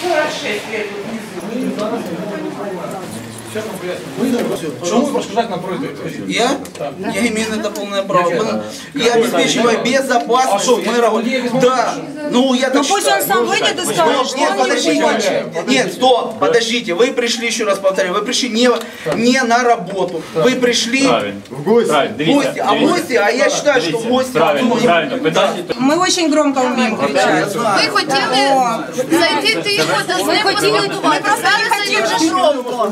46 лет внизу. Чому ви розказати нам про це? Я? Я имею на это полное право. Я обеспечиваю безопасность мэра. Да. Ну, я так Ну пусть он считаю. сам выйдет и скажет, что Нет, он не подождите. хочет. Нет, стоп, подождите. Вы пришли, еще раз повторяю, вы пришли не, не на работу. Вы пришли Правильно. в Правильно, дивіться, гости. А дивіться. гости, а я считаю, что Дивіться, гости... Правильно, ну, правильно. Питання Мы очень громко умеем Я кричать. знаю. Ви хотіли зайти тихо та з ним поспілкуватися. Зараз це вже громко.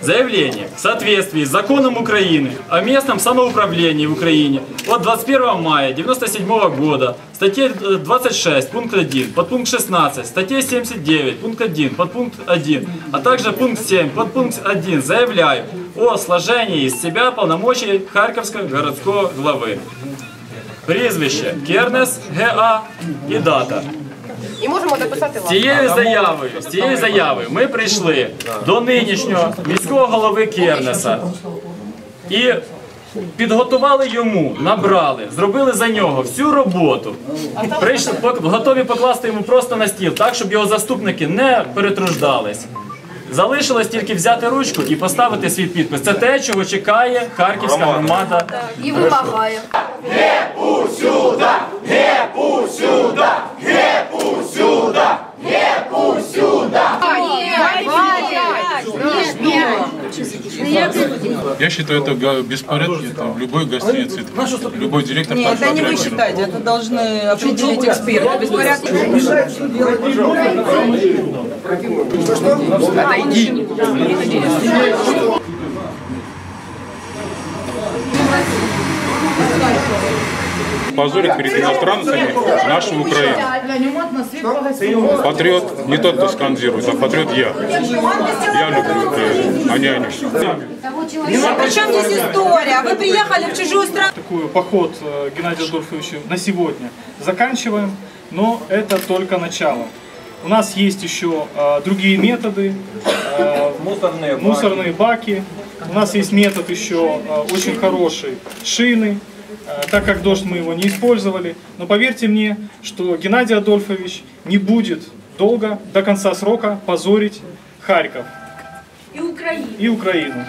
Заявление в соответствии с законом Украины о местном самоуправлении в Украине от 21 мая 1997 года, статье э, 26, пункт 1, подпункт 16, статье 79, пункт 1, подпункт 1, а также пункт 7, подпункт 1 заявляю о сложении из себя полномочий Харьковского городского главы. Прізвище Кернес ГА і дата. І можемо дописати вам. цією заявою, з цією заявою ми прийшли до нинішнього міського голови Кернеса і підготували йому, набрали, зробили за нього всю роботу. Прийшли, пок- готові покласти йому просто на стіл, так, щоб його заступники не перетруждались. Залишилось тільки взяти ручку і поставити свій підпис. Це те, чого чекає харківська громада. І вимагає. Я считаю, это беспорядки это в любой гостинице. Любой директор Нет, это не вы считаете, это должны определить эксперты. Беспорядки. Позорит перед иностранцами нашу Украину. Патриот не тот, кто скандирует, а патриот я. Я люблю Украину, а не они. Причем здесь история? Вы приехали в чужую страну. такой поход э, Геннадия Адольфовича на сегодня заканчиваем, но это только начало. У нас есть еще э, другие методы, э, мусорные, баки. У нас есть метод еще э, очень хороший, шины, так как дождь мы его не использовали. Но поверьте мне, что Геннадий Адольфович не будет долго, до конца срока, позорить Харьков І Україна. и Украину.